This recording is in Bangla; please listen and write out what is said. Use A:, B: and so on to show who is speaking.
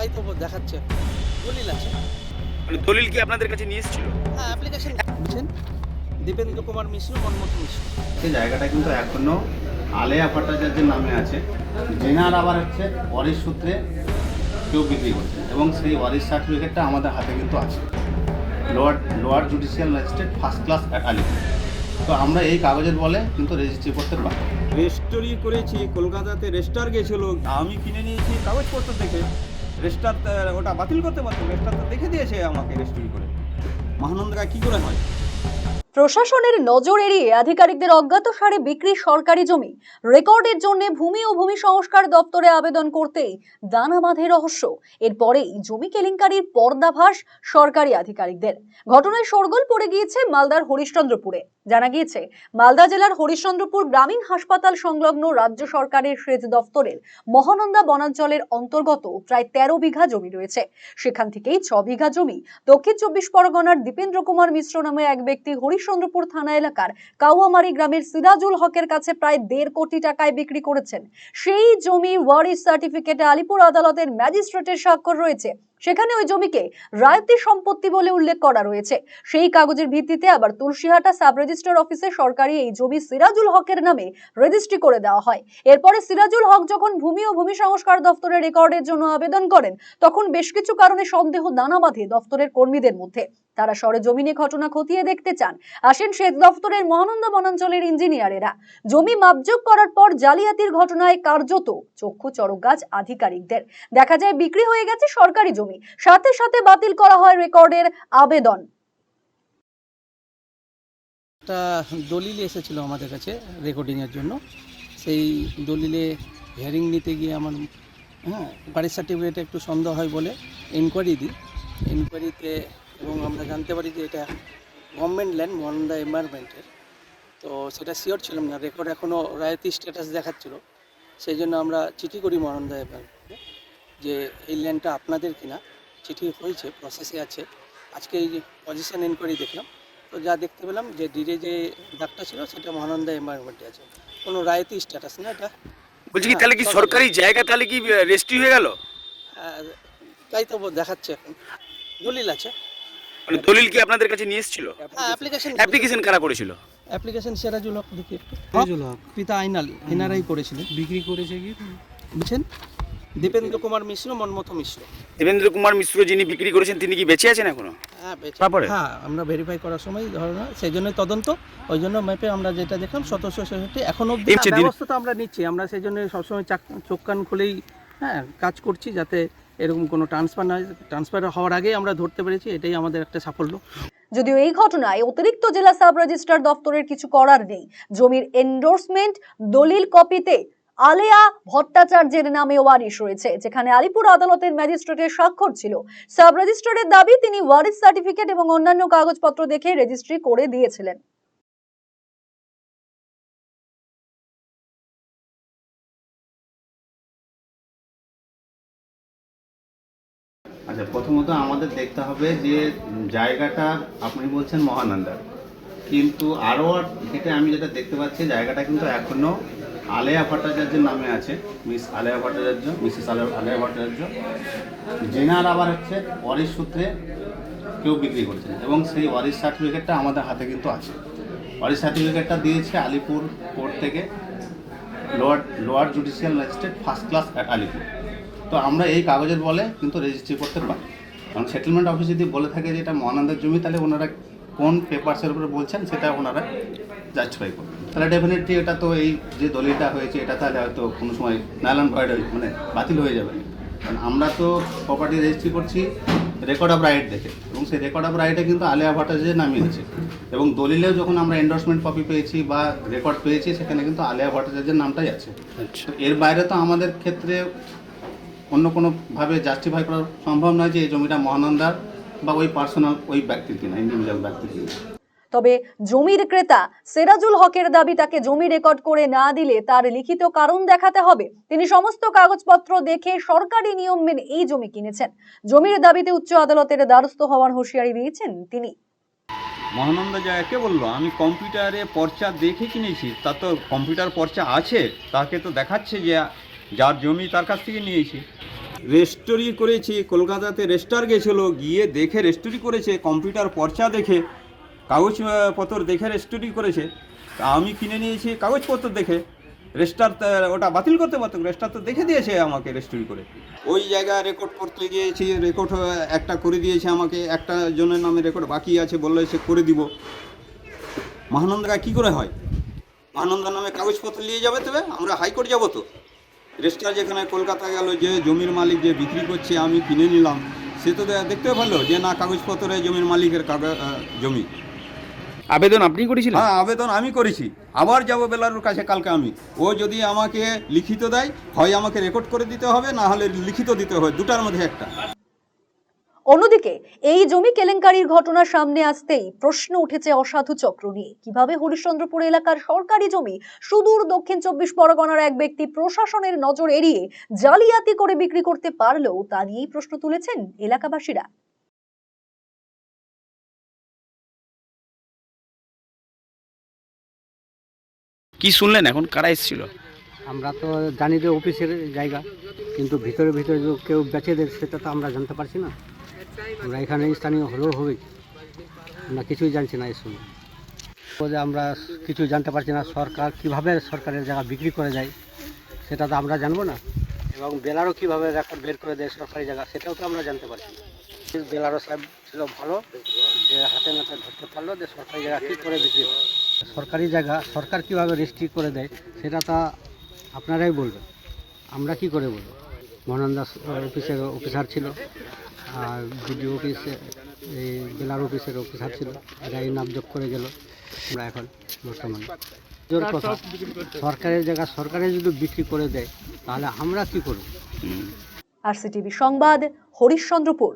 A: তাই তো দেখাচ্ছেন দলিল আছে
B: মানে দলিল কি আপনাদের কাছে নিয়ে এসেছিল
A: হ্যাঁ অ্যাপ্লিকেশন দিয়েছেন দীপেন্দ্র কুমার মিশ্র মনমোহন মিশ্র
C: সেই জায়গাটা কিন্তু এখনো আলেয়া ভট্টাচার্যের নামে আছে জেনার আবার হচ্ছে ওয়ারিশ সূত্রে কেউ বিক্রি করছে এবং সেই ওয়ারিশ সার্টিফিকেটটা আমাদের হাতে কিন্তু আছে lower lower judicial magistrate first class at তো আমরা এই কাগজের বলে কিন্তু রেজিস্ট্রি করতে পারি
D: রেজিস্ট্রি করেছি কলকাতাতে রেজিস্টার গেছিল আমি কিনে নিয়েছি কাগজপত্র দেখে রেজিস্টার ওটা বাতিল করতে পারতো রেস্টার তো দেখে দিয়েছে আমাকে রেজিস্ট্রি করে মহানন্দ কি করে হয়
E: প্রশাসনের নজর এড়িয়ে আধিকারিকদের অজ্ঞাত সারে বিক্রি সরকারি জমি রেকর্ডের জন্য ভূমি ও ভূমি সংস্কার দপ্তরে আবেদন করতেই দানা বাঁধে রহস্য এরপরেই জমি কেলেঙ্কারির পর্দাভাস সরকারি আধিকারিকদের ঘটনায় সরগোল পড়ে গিয়েছে মালদার হরিশ্চন্দ্রপুরে জানা গিয়েছে মালদা জেলার হরিশ্চন্দ্রপুর গ্রামীণ হাসপাতাল সংলগ্ন রাজ্য সরকারের সেচ দপ্তরের মহানন্দা বনাঞ্চলের অন্তর্গত প্রায় তেরো বিঘা জমি রয়েছে সেখান থেকেই ছ বিঘা জমি দক্ষিণ চব্বিশ পরগনার দীপেন্দ্র কুমার মিশ্র নামে এক ব্যক্তি হরি হরিশ্চন্দ্রপুর থানা এলাকার কাউয়ামারি গ্রামের সিরাজুল হকের কাছে প্রায় দেড় কোটি টাকায় বিক্রি করেছেন সেই জমি ওয়ারিশ সার্টিফিকেটে আলিপুর আদালতের ম্যাজিস্ট্রেটের স্বাক্ষর রয়েছে সেখানে ওই জমিকে রায়তি সম্পত্তি বলে উল্লেখ করা রয়েছে সেই কাগজের ভিত্তিতে আবার তুলসীহাটা সাব রেজিস্ট্রার অফিসে সরকারি এই জমি সিরাজুল হকের নামে রেজিস্ট্রি করে দেওয়া হয় এরপরে সিরাজুল হক যখন ভূমি ও ভূমি সংস্কার দফতরের রেকর্ডের জন্য আবেদন করেন তখন বেশ কিছু কারণে সন্দেহ দানা বাঁধে দফতরের কর্মীদের মধ্যে তারা সরেজমিনে ঘটনা খতিয়ে দেখতে চান আসেন সেচ দফতরের মহানন্দ বনাঞ্চলের ইঞ্জিনিয়ারেরা জমি মাপযোগ করার পর জালিয়াতির ঘটনায় কার্যত চক্ষু চরক গাছ আধিকারিকদের দেখা যায় বিক্রি হয়ে গেছে সরকারি জমি জমি সাথে সাথে বাতিল করা হয় রেকর্ডের আবেদন
F: একটা দলিল এসেছিল আমাদের কাছে রেকর্ডিংয়ের জন্য সেই দলিলে হিয়ারিং নিতে গিয়ে আমার হ্যাঁ বাড়ির সার্টিফিকেট একটু সন্দেহ হয় বলে এনকোয়ারি দিই এনকোয়ারিতে এবং আমরা জানতে পারি যে এটা গভর্নমেন্ট ল্যান্ড দ্য এনভায়রনমেন্টের তো সেটা শিওর ছিলাম না রেকর্ড এখনও রায়তি স্ট্যাটাস দেখাচ্ছিল সেই জন্য আমরা চিঠি করি মহানন্দা এনভায়রনমেন্ট যে এই ল্যান্ডটা আপনাদের কিনা চিঠি হয়েছে প্রসেসে আছে আজকে এই পজিশন এনকোয়ারি দেখলাম তো যা দেখতে পেলাম যে ডিরে যে দাগটা ছিল সেটা মহানন্দা এনভায়রনমেন্টে আছে কোনো রায়তি স্ট্যাটাস না এটা
B: বলছি কি তাহলে কি হ্যাঁ, সরকারি জায়গা তাহলে কি রেজিস্ট্রি হয়ে গেল হ্যাঁ,
A: তাই তো দেখাচ্ছে এখন দলিল আছে
B: মানে দলিল কি আপনাদের কাছে নিয়ে এসেছিল অ্যাপ্লিকেশন অ্যাপ্লিকেশন কারা করেছিল
A: অ্যাপ্লিকেশন সেরাজুল হক দেখি একটু হ্যাঁ? পিতা আইনাল এনআরআই করেছিলেন বিক্রি করেছে কি বুঝছেন দীপেন্দ্র কুমার মিশ্র মনমতো মিশ্র
B: দীপেন্দ্র কুমার মিশ্র যিনি বিক্রি করেছেন তিনি কি বেঁচে আছেন এখনো হ্যাঁ হ্যাঁ
A: আমরা ভেরিফাই করার সময় ধরো না সেই জন্য তদন্ত ওই জন্য ম্যাপে আমরা যেটা দেখলাম সতেরোশো ছেষট্টি এখন অব্দি ব্যবস্থা তো আমরা নিচ্ছি আমরা সেই জন্য সবসময় চাক- চোখ কান খুলেই হ্যাঁ কাজ করছি যাতে এরকম কোনো ট্রান্সফার না ট্রান্সফার হওয়ার আগেই আমরা ধরতে পেরেছি এটাই আমাদের একটা সাফল্য
E: যদিও এই ঘটনায় অতিরিক্ত জেলা সাব রেজিস্ট্রার দপ্তরের কিছু করার নেই জমির এন্ডোর্সমেন্ট দলিল কপিতে আলেয়া ভট্টাচার্যের নামে ওয়ারিশ রয়েছে যেখানে আলিপুর আদালতের ম্যাজিস্ট্রেটের স্বাক্ষর ছিল সাব রেজিস্ট্রারের দাবি তিনি ওয়ারিশ সার্টিফিকেট এবং অন্যান্য কাগজপত্র দেখে রেজিস্ট্রি করে দিয়েছিলেন
C: আচ্ছা প্রথমত আমাদের দেখতে হবে যে জায়গাটা আপনি বলছেন মহানন্দার কিন্তু আরও যেটা আমি যেটা দেখতে পাচ্ছি জায়গাটা কিন্তু এখনও আলেয়া ভট্টাচার্যের নামে আছে মিস আলেয়া ভট্টাচার্য মিসেস আলেয়া ভট্টাচার্য জেনার আবার হচ্ছে ওয়ারিশ সূত্রে কেউ বিক্রি করছেন এবং সেই ওয়ারিশ সার্টিফিকেটটা আমাদের হাতে কিন্তু আছে ওয়ারিশ সার্টিফিকেটটা দিয়েছে আলিপুর কোর্ট থেকে lower lower judicial magistrate first class Alipur তো আমরা এই কাগজের বলে কিন্তু রেজিস্ট্রি করতে পারি কারণ সেটেলমেন্ট অফিস যদি বলে থাকে যে এটা মহানন্দের জমি তাহলে ওনারা কোন পেপারসের উপরে বলছেন সেটা ওনারা জাস্টিফাই করবেন তাহলে ডেফিনেটলি এটা তো এই যে দলিলটা হয়েছে এটা তাহলে হয়তো কোনো সময় নাইলন ভয়েড মানে বাতিল হয়ে যাবে কারণ আমরা তো প্রপার্টি রেজিস্ট্রি করছি রেকর্ড অফ রাইট দেখে এবং সেই রেকর্ড অফ রাইটে কিন্তু আলিয়া ভট্টাচার্যের আছে এবং দলিলেও যখন আমরা এন্ডর্সমেন্ট কপি পেয়েছি বা রেকর্ড পেয়েছি সেখানে কিন্তু আলিয়া ভট্টাচার্যের নামটাই আছে আচ্ছা। এর বাইরে তো আমাদের ক্ষেত্রে অন্য কোনোভাবে জাস্টিফাই করা সম্ভব নয় যে এই জমিটা মহানন্দার বা ওই পার্সোনাল ওই ব্যক্তির কিনা ইন্ডিভিজুয়াল ব্যক্তির কিনা
E: তবে জমির ক্রেতা সেরাজুল হকের দাবি তাকে জমি রেকর্ড করে না দিলে তার লিখিত কারণ দেখাতে হবে তিনি সমস্ত কাগজপত্র দেখে সরকারি নিয়ম মেনে এই জমি কিনেছেন জমির দাবিতে উচ্চ আদালতের দ্বারস্থ হওয়ার হুঁশিয়ারি দিয়েছেন তিনি
D: মহানন্দ জায়গাকে বললো আমি কম্পিউটারে পর্চা দেখে কিনেছি তার তো কম্পিউটার পর্চা আছে তাকে তো দেখাচ্ছে যে যার জমি তার কাছ থেকে নিয়েছি রেস্টোরি করেছি কলকাতাতে রেস্টার গেছিলো গিয়ে দেখে রেস্টোরি করেছে কম্পিউটার পর্চা দেখে কাগজপত্র দেখে রেজিস্ট্রি করেছে আমি কিনে নিয়েছি কাগজপত্র দেখে রেজিস্টার ওটা বাতিল করতে পারতো রেজিস্টার তো দেখে দিয়েছে আমাকে রেজিস্ট্রি করে ওই জায়গায় রেকর্ড করতে গিয়েছি রেকর্ড একটা করে দিয়েছে আমাকে একটা জনের নামে রেকর্ড বাকি আছে বললে সে করে দিব মহানন্দা কী করে হয় মহানন্দা নামে কাগজপত্র নিয়ে যাবে তবে আমরা হাইকোর্ট যাবো তো রেজিস্ট্রার যেখানে কলকাতা গেল যে জমির মালিক যে বিক্রি করছে আমি কিনে নিলাম সে তো দেখতে পারলো যে না কাগজপত্রে জমির মালিকের কাগজ জমি
B: আবেদন আপনি করেছিলেন
D: হ্যাঁ আবেদন আমি করেছি আবার যাব বেলারুর কাছে কালকে আমি ও যদি আমাকে লিখিত দেয় হয় আমাকে রেকর্ড করে দিতে হবে না হলে লিখিত দিতে হবে দুটার মধ্যে একটা
E: অন্যদিকে এই জমি কেলেঙ্কারির ঘটনা সামনে আসতেই প্রশ্ন উঠেছে অসাধু চক্র নিয়ে কিভাবে হরিশ্চন্দ্রপুর এলাকার সরকারি জমি সুদূর দক্ষিণ চব্বিশ পরগনার এক ব্যক্তি প্রশাসনের নজর এড়িয়ে জালিয়াতি করে বিক্রি করতে পারলেও তা নিয়েই প্রশ্ন তুলেছেন এলাকাবাসীরা
B: কি শুনলেন এখন কারা এসেছিল
F: আমরা তো জানি যে অফিসের জায়গা কিন্তু ভিতরে ভিতরে যে কেউ বেঁচে দেয় সেটা তো আমরা জানতে পারছি না আমরা এখানে স্থানীয় হলেও হবে আমরা কিছুই জানছি না এই সময় যে আমরা কিছু জানতে পারছি না সরকার কিভাবে সরকারের জায়গা বিক্রি করে যায় সেটা তো আমরা জানবো না এবং বেলারও কীভাবে বের করে দেয় সরকারি জায়গা সেটাও তো আমরা জানতে পারছি না বেলারও সাহেব ছিল ভালো যে হাতে নাতে ধরতে পারলো যে সরকারি জায়গা কী করে বিক্রি সরকারি জায়গা সরকার কীভাবে রেজিস্ট্রি করে দেয় সেটা তা আপনারাই বলবেন আমরা কি করে বলবো মহানন্দ দাস অফিসের অফিসার ছিল আর বিডি অফিসে এই জেলার অফিসের অফিসার ছিল এরা এই নামযোগ করে গেল আমরা এখন বর্তমানে সরকারের জায়গা সরকারে যদি বিক্রি করে দেয় তাহলে আমরা কি করব
E: আর সিটিভি সংবাদ হরিশ্চন্দ্রপুর